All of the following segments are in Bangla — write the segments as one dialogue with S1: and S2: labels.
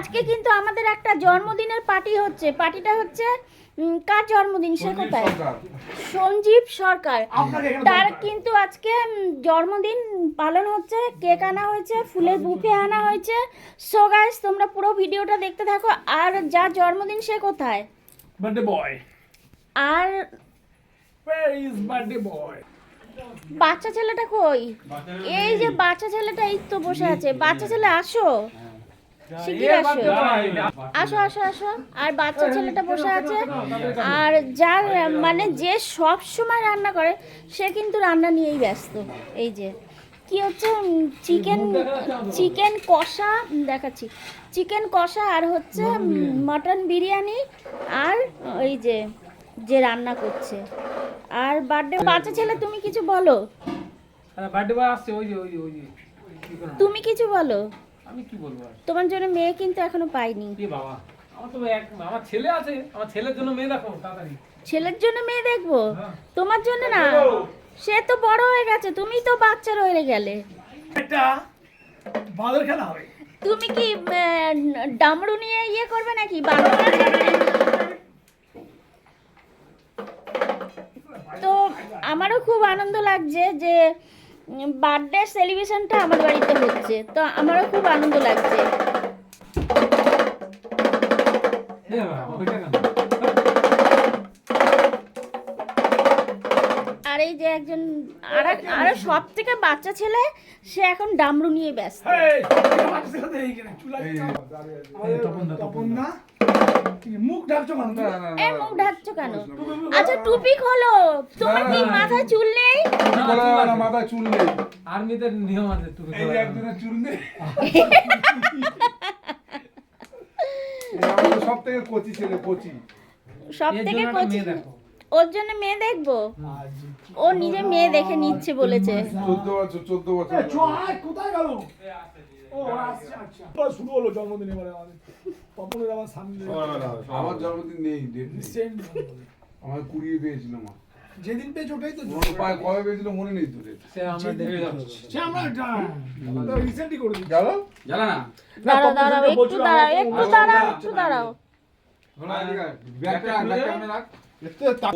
S1: আজকে কিন্তু আমাদের একটা জন্মদিনের পার্টি হচ্ছে। পার্টিটা হচ্ছে কার জন্মদিন সে কোথায়? সঞ্জীব সরকার। তার কিন্তু আজকে জন্মদিন পালন হচ্ছে কেক আনা হয়েছে ফুলের বুফে আনা হয়েছে। সো গাইস তোমরা পুরো ভিডিওটা দেখতে থাকো। আর যার জন্মদিন সে কোথায়?
S2: বার্থডে বয়
S1: আর
S2: ওয়্যার ইজ বার্থডে বয়
S1: বাচ্চা ছেলেটা কই? এই যে বাচ্চা ছেলেটা এই তো বসে আছে। বাচ্চা ছেলে আসো। শিগগির আসো। আসো আসো আসো। আর বাচ্চা ছেলেটা বসে আছে। আর যার মানে যে সব সময় রান্না করে সে কিন্তু রান্না নিয়েই ব্যস্ত। এই যে কি হচ্ছে? চিকেন চিকেন কষা দেখাচ্ছি। চিকেন কষা আর হচ্ছে মটন বিরিয়ানি আর ওই যে যে রান্না করছে। আর বার্থডে বাচ্চা ছেলে তুমি কিছু বলো?
S2: বার্থডে আসছে ওই যে ওই যে ওই যে কি করো?
S1: তুমি কিছু বলো?
S2: আমি কি বলব আর?
S1: তোমার জন্য মেয়ে কিন্তু এখনও পাইনি।
S2: কি বাবা আমার তো এক আমার ছেলে আছে আমার ছেলের জন্য মেয়ে দেখো তাড়াতাড়ি।
S1: ছেলের জন্য মেয়ে দেখব?
S2: হ্যাঁ।
S1: তোমার জন্য না। সে তো বড় হয়ে গেছে তুমি তো বাচ্চা রয়ে গেলে।
S3: একটা বাদর খেলা হবে।
S1: তুমি কি ডামরু নিয়ে ইয়ে করবে নাকি? তো আমারও খুব আনন্দ লাগছে যে বার্থডে সেলিব্রেশনটা আমার বাড়িতে হচ্ছে তো আমারও খুব আনন্দ লাগছে? আর এই যে একজন আর আরও সব থেকে বাচ্চা ছেলে সে এখন ডামরু নিয়ে ব্যস্ত
S3: মুখ ঢাকছো কেন?
S1: এ মুখ ঢাকছো কেন? আচ্ছা টুপি খোলো। তোমার কি মাথায় চুল নেই?
S4: বলা না মাথায় চুল নেই।
S2: আর্মিদের নিয়ম আছে তুমি
S4: এই একজনের চুল নেই। সব থেকে কচি ছেলে কচি।
S1: সব
S2: এর
S1: থেকে
S2: জন্য একটা
S1: কচি? ওর জন্য মেয়ে দেখব? ও নিজে মেয়ে দেখে নিচ্ছে বলেছে।
S4: চোদ্দ বছর চোদ্দ বছর।
S3: কোথায় গেল? ও আসছে আচ্ছা। শুরু হলো জন্মদিন এবারে আমাদের। তপনের আমার সামনে
S4: আমার জন্মদিন নেই ডেট আমার কুড়িয়ে পেয়েছিল মা।
S3: যেদিন পেয়েছে ওটাই তো
S4: মনে পায় কবে পেয়েছিল মনে নেই তোদের
S2: সে আমরা দেখে যাচ্ছি।
S3: সে আমরা রিসেন্টলি করে দিই
S5: জানো
S4: জানা না।
S1: দাঁড়াও দাঁড়াও একটু দাঁড়াও একটু দাঁড়াও একটু দাঁড়াও।
S4: ব্যাগটা ব্যাগটা রাখ।
S1: আর তার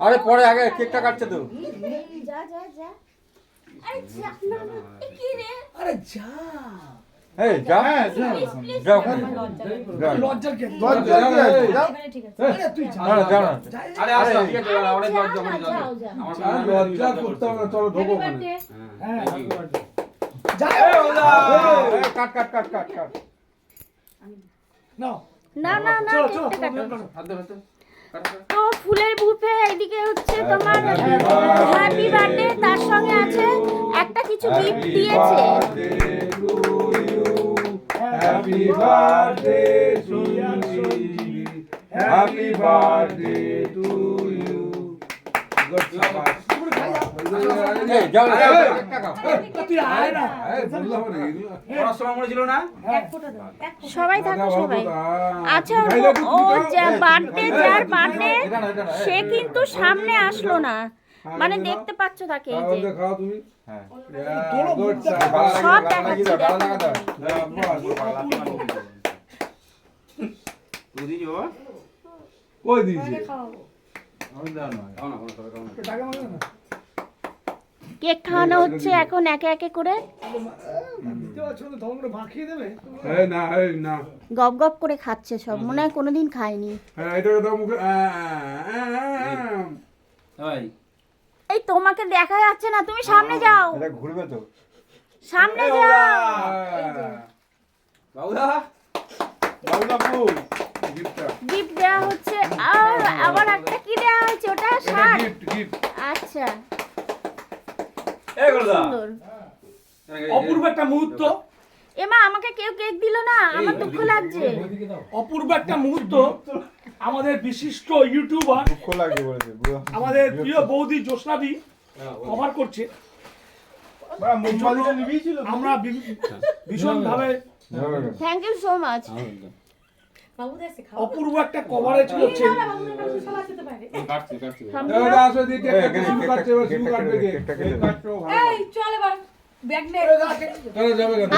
S5: আরে পরে আগে কেকটা কাটছে তো।
S1: আরে যা
S3: যা।
S5: যা।
S3: লজ্জার কে
S5: লজ্জা।
S3: আরে তুই যা। যা,
S4: আরে
S5: আরে,
S4: অনেক করে করতে হবে না, চলো ঢোকো ওখানে।
S3: হ্যাঁ
S5: কাট কাট কাট কাট কাট।
S3: নাও।
S1: না না না
S4: তো
S1: ফুলের বুফে এদিকে হচ্ছে তোমার হ্যাপি বার্থডে তার সঙ্গে আছে একটা কিছু গিফট দিয়েছে।
S4: Happy birthday to happy birthday to you
S5: এই যাও মনে
S1: সবাই থাকো সবাই আচ্ছা ও- বার্থডে যার বার্থডে সে কিন্তু সামনে আসলো না মানে দেখতে পাচ্ছ তাকে এই
S4: তাহলে
S1: যে
S4: খাও তুমি
S5: হ্যাঁ
S3: তোলো
S4: গুড
S1: সব
S5: লাগে ভালো লাগে
S1: দেখাচ্ছি,
S5: ভালো
S1: দেখো।
S5: লাগা
S4: কই দিয়েছে
S3: না
S1: কেক খাওয়ানো হচ্ছে এখন একে একে করে? গপ গপ করে খাচ্ছে সব মনে হয় কোনোদিন খায়নি।
S4: হ্যাঁ।
S1: এই। তোমাকে দেখা যাচ্ছে না তুমি সামনে যাও।
S5: ঘুরবে তো।
S1: সামনে যাও।
S4: বাবুদা। বাবুদা। ফুল
S1: গিফট দেওয়া হচ্ছে। আর আবার একটা কি দেওয়া হচ্ছে ওটা শার্ট। আচ্ছা। সুন্দর।
S3: অপূর্ব একটা মুহূর্ত।
S1: এমা আমাকে কেউ কেক দিল না আমার দুঃখ লাগছে।
S3: অপূর্ব একটা মুহূর্ত। আমাদের বিশিষ্ট ইউটিউবার
S5: দুঃখ লাগছে বলেছে
S3: আমাদের প্রিয় বৌদি জ্যোৎস্নাদি কভার করছে। আমরা ভীষণ ভাবে
S1: থ্যাংক ইউ সো মাচ
S3: অপূর্ব একটা কভারেজ করছে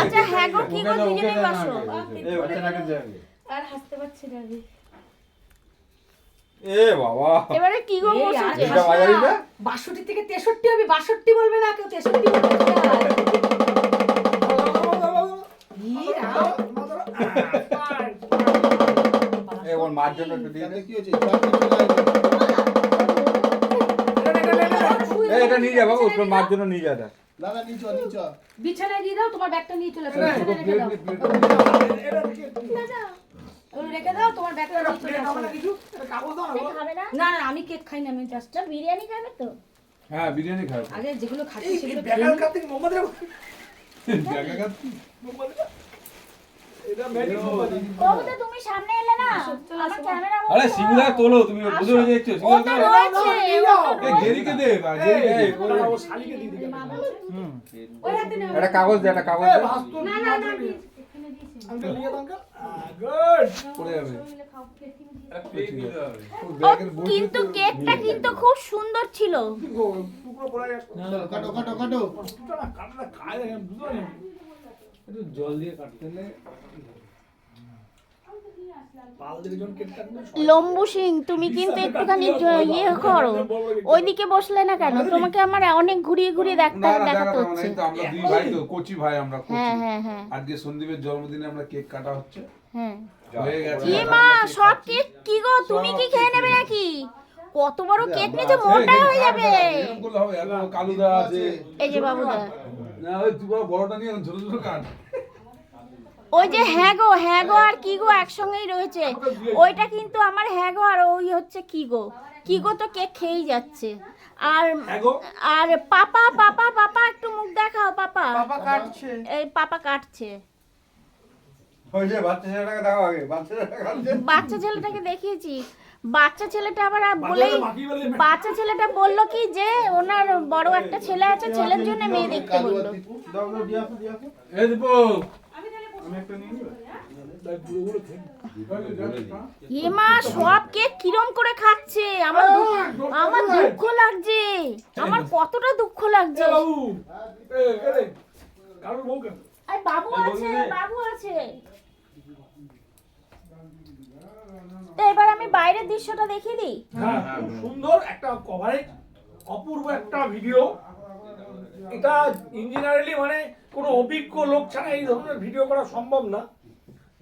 S1: আচ্ছা হ্যাঁ
S6: আর হাসতে পারছি না
S5: এ বাবা।
S1: এবারে কি গো বসেছে?
S5: এটা বাজারি না?
S6: বাষট্টি থেকে তেষট্টি হবে বাষট্টি বলবে না কেউ তেষট্টি বলবে ই রাম।
S5: এ মার জন্য একটু দিয়ে দে।
S4: কি
S5: এটা নিয়ে যা বাবু তোর মার জন্য নিয়ে যা এটা।
S4: দাদা নিচ নিচ
S6: বিছানায় দিয়ে দাও তোমার ব্যাগটা নিয়ে চলে আসো। রেখে দাও। রেখে দাও তোমার ব্যাগটা নিয়ে চলে আসো।
S3: কিছু? একটা কাগজ দাও না
S1: না?
S6: না না আমি কেক খাই না আমি জাস্ট
S1: বিরিয়ানি খাবে তো।
S4: হ্যাঁ বিরিয়ানি খাবে।
S6: আগে যেগুলো খাচ্ছি সেগুলো
S3: ব্যাগার কাপ থেকে মোমবাতি রাখো।
S4: জায়গা
S3: মোমবাতি রাখো। এটা ম্যাজিক মোমবাতি।
S1: কবুতর তুমি সামনে এলে না? আমার ক্যামেরা
S5: আরে তোলো তুমি বুঝে বুঝে দেখছ
S1: ও তো রয়েছে ও তো
S4: এই গেরিকে দে বা গেরিকে দে।
S3: ও শালিকে দিয়ে দিবে।
S6: ওই
S5: একটা কাগজ দে একটা কাগজ দে।
S6: না না না।
S3: আঙ্কেল নিয়ে আঙ্কেল।
S4: পড়ে যাবে।
S1: কিন্তু কেকটা কিন্তু খুব সুন্দর ছিল।
S4: কাটো কাটো কাটো।
S3: না, কাটলে খায় না, না।
S5: একটু জল দিয়ে কাটতে
S1: লম্বু সিং তুমি কিন্তু একটুখানি ইয়ে করো। ওইদিকে বসলে না কেন? তোমাকে আমার অনেক ঘুরিয়ে ঘুরিয়ে দেখতে দেখাতে হচ্ছে।
S4: আমরা দুই ভাই তো কোচি ভাই আমরা কোচি।
S1: হ্যাঁ হ্যাঁ হ্যাঁ।
S4: আজকে সন্দীপের জন্মদিনে আমরা কেক কাটা হচ্ছে।
S1: হ্যাঁ।
S4: হয়ে গেছে।
S1: কি মা সব কেক কি গো? তুমি কি খেয়ে নেবে নাকি? কত বড় কেক নিয়েছো মোটা হয়ে যাবে। এই যে বাবুদা।
S4: না ওই তুই বড়টা নিয়ে ছোট ছোট কাট।
S1: ওই যে হ্যাঁ গো হ্যাঁ গো আর কি গো একসঙ্গেই রয়েছে। ওইটা কিন্তু আমার হ্যাঁ গো আর ওই হচ্ছে কি গো? কি গো তো কেক খেয়েই যাচ্ছে। আর
S3: হ্যাঁ
S1: আর পাপা পাপা পাপা একটু মুখ দেখাও পাপা।
S5: পাপা কাটছে।
S1: এই পাপা কাটছে।
S5: ওই যে বাচ্চা ছেলেটাকে দাও আগে কাটছে
S1: বাচ্চা ছেলেটাকে দেখিয়েছি। বাচ্চা ছেলেটা আবার বলেই বাচ্চা ছেলেটা বলল কি যে ওনার বড় একটা ছেলে আছে ছেলের জন্য মেয়ে দেখতে বলল
S5: দাও দাও দিয়া আসো দিয়া আসো
S4: এই দীপু
S5: আমি একটা নিয়ে নিবে
S3: তাই পুরো পুরো খেয়ে
S1: এ মা সব কেক কিরম করে খাচ্ছে আমার আমার দুঃখ লাগছে আমার কতটা দুঃখ লাগছে
S3: বাবু
S1: আছে বাবু আছে তো এবার আমি বাইরের দৃশ্যটা দেখিয়ে দিই?
S3: হ্যাঁ খুব সুন্দর একটা কভারেজ অপূর্ব একটা ভিডিও এটা ইঞ্জিনিয়ারিলি মানে কোনো অভিজ্ঞ লোক ছাড়া এই ধরনের ভিডিও করা সম্ভব না।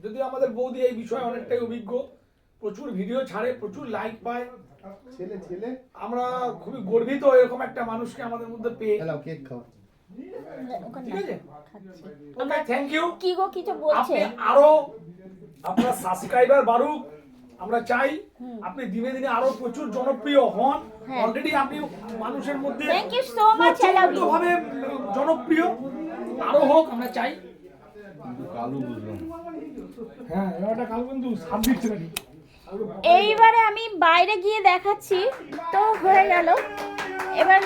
S3: যদি আমাদের বৌদি এই বিষয়ে অনেকটাই অভিজ্ঞ প্রচুর ভিডিও ছাড়ে প্রচুর লাইক পায়।
S4: ছেলে ছেলে?
S3: আমরা খুবই গর্বিত এরকম একটা মানুষকে আমাদের মধ্যে পেয়ে।
S4: হ্যালো কেক খাও।
S3: ঠিক আছে? ওকে থ্যাংক ইউ
S1: কি গো কিছু বলছে?
S3: আপনি আরও আপনার সাবস্ক্রাইবার বাড়ুক। আমরা চাই আপনি দিনে দিনে আরও প্রচুর জনপ্রিয় হন।
S1: হ্যাঁ।
S3: অলরেডি আপনি মানুষের মধ্যে
S1: thank you so much I love you
S3: ভাবে জনপ্রিয়। আরও হোক আমরা চাই।
S4: কালু বুঝলাম।
S3: হ্যাঁ কাল সাপ দিচ্ছে
S1: এইবারে আমি বাইরে গিয়ে দেখাচ্ছি। তো হয়ে গেল। এবার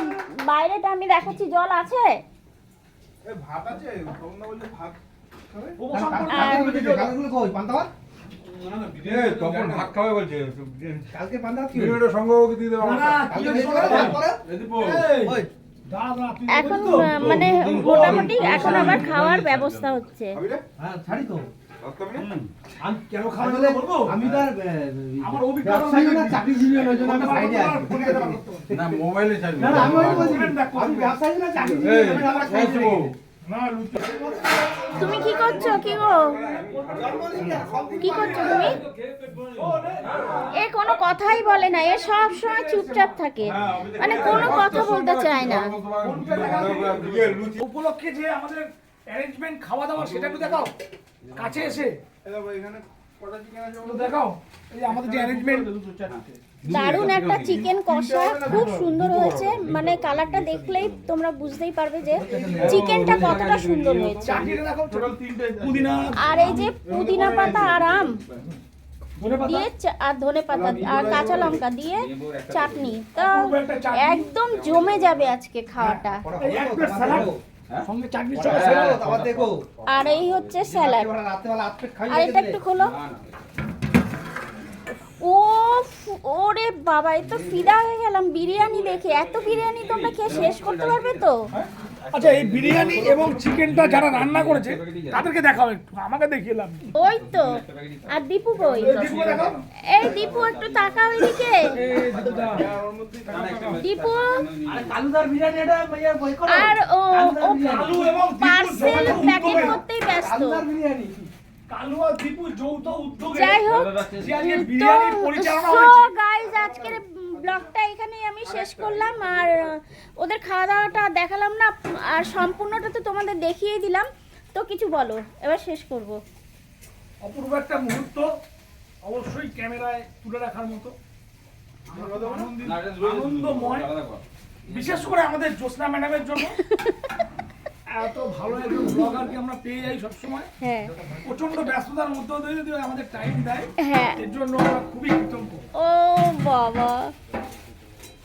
S1: বাইরেটা আমি দেখাচ্ছি। জল আছে?
S4: ভাত আছে? ভাত
S3: ভিডিওটা।
S5: তখন ভাত খাবে বলছে
S4: ভিডিওটা দিয়ে দেবো
S3: না, না, কি
S4: দীপু
S3: এই, দাঁড়া, দাঁড়া, তুই
S1: এখন মানে মোটামুটি এখন আবার খাওয়ার ব্যবস্থা হচ্ছে
S7: হ্যাঁ ছাড়ি তো
S4: মোবাইলে
S1: তুমি কি করছ? কি গো? কি করছ তুমি? এ কোনো কথাই বলে না। এ সব সময় চুপচাপ থাকে। মানে কোনো কথা বলতে চায় না।
S3: উপলক্ষে যে আমাদের অ্যারেঞ্জমেন্ট খাওয়া দাওয়া সেটা একটু দেখাও। কাছে এসে।
S5: এখানে কটা চিকেন আছে?
S3: দেখাও। এই আমাদের যে অ্যারেঞ্জমেন্ট
S1: দারুণ একটা চিকেন কষা খুব সুন্দর হয়েছে। মানে কালারটা দেখলেই তোমরা বুঝতেই পারবে যে চিকেনটা কতটা সুন্দর হয়েছে। আর এই যে পুদিনা পাতা আর আম দিয়ে চা- আর ধনে পাতা আর কাঁচা লঙ্কা দিয়ে চাটনি। তা একদম জমে যাবে আজকে খাওয়াটা। আর এই হচ্ছে স্যালাড। আর এটা একটু খোলো। ও ওরে বাবা এ তো ফিদা হয়ে গেলাম বিরিয়ানি দেখে। এত বিরিয়ানি তোমরা খেয়ে শেষ করতে পারবে তো?
S3: আচ্ছা এই বিরিয়ানি এবং চিকেনটা যারা রান্না করেছে তাদেরকে দেখাও একটু আমাকে দেখিয়ে লাভ
S1: ওই তো আর দীপু কই?
S3: এই
S1: দীপু একটু তাকাও এদিকে। দীপু
S7: ইয়ে
S1: আর ও পার্সেল প্যাকেট করতেই ব্যস্ত।
S3: দীপু যৌথ উদ্যোগে
S1: যাই হোক গাইজ আজকের ব্লগটা এখানেই আমি শেষ করলাম। আর ওদের খাওয়া দাওয়াটা দেখালাম না আর সম্পূর্ণটা তো তোমাদের দেখিয়ে দিলাম। তো কিছু বলো এবার শেষ করব।
S3: অপূর্ব একটা মুহূর্ত অবশ্যই ক্যামেরায় তুলে রাখার মতো। আনন্দময়। বিশেষ করে আমাদের জ্যোৎস্না ম্যাডামের জন্য। এত ভালো একজন ব্লগারকে আমরা পেয়ে যাই সবসময়?
S1: হ্যাঁ।
S3: প্রচণ্ড ব্যস্ততার মধ্যে দিয়ে যদি আমাদের টাইম দেয়
S1: হ্যাঁ।
S3: এর জন্য আমরা খুবই কৃতজ্ঞ।
S1: ও বাবা।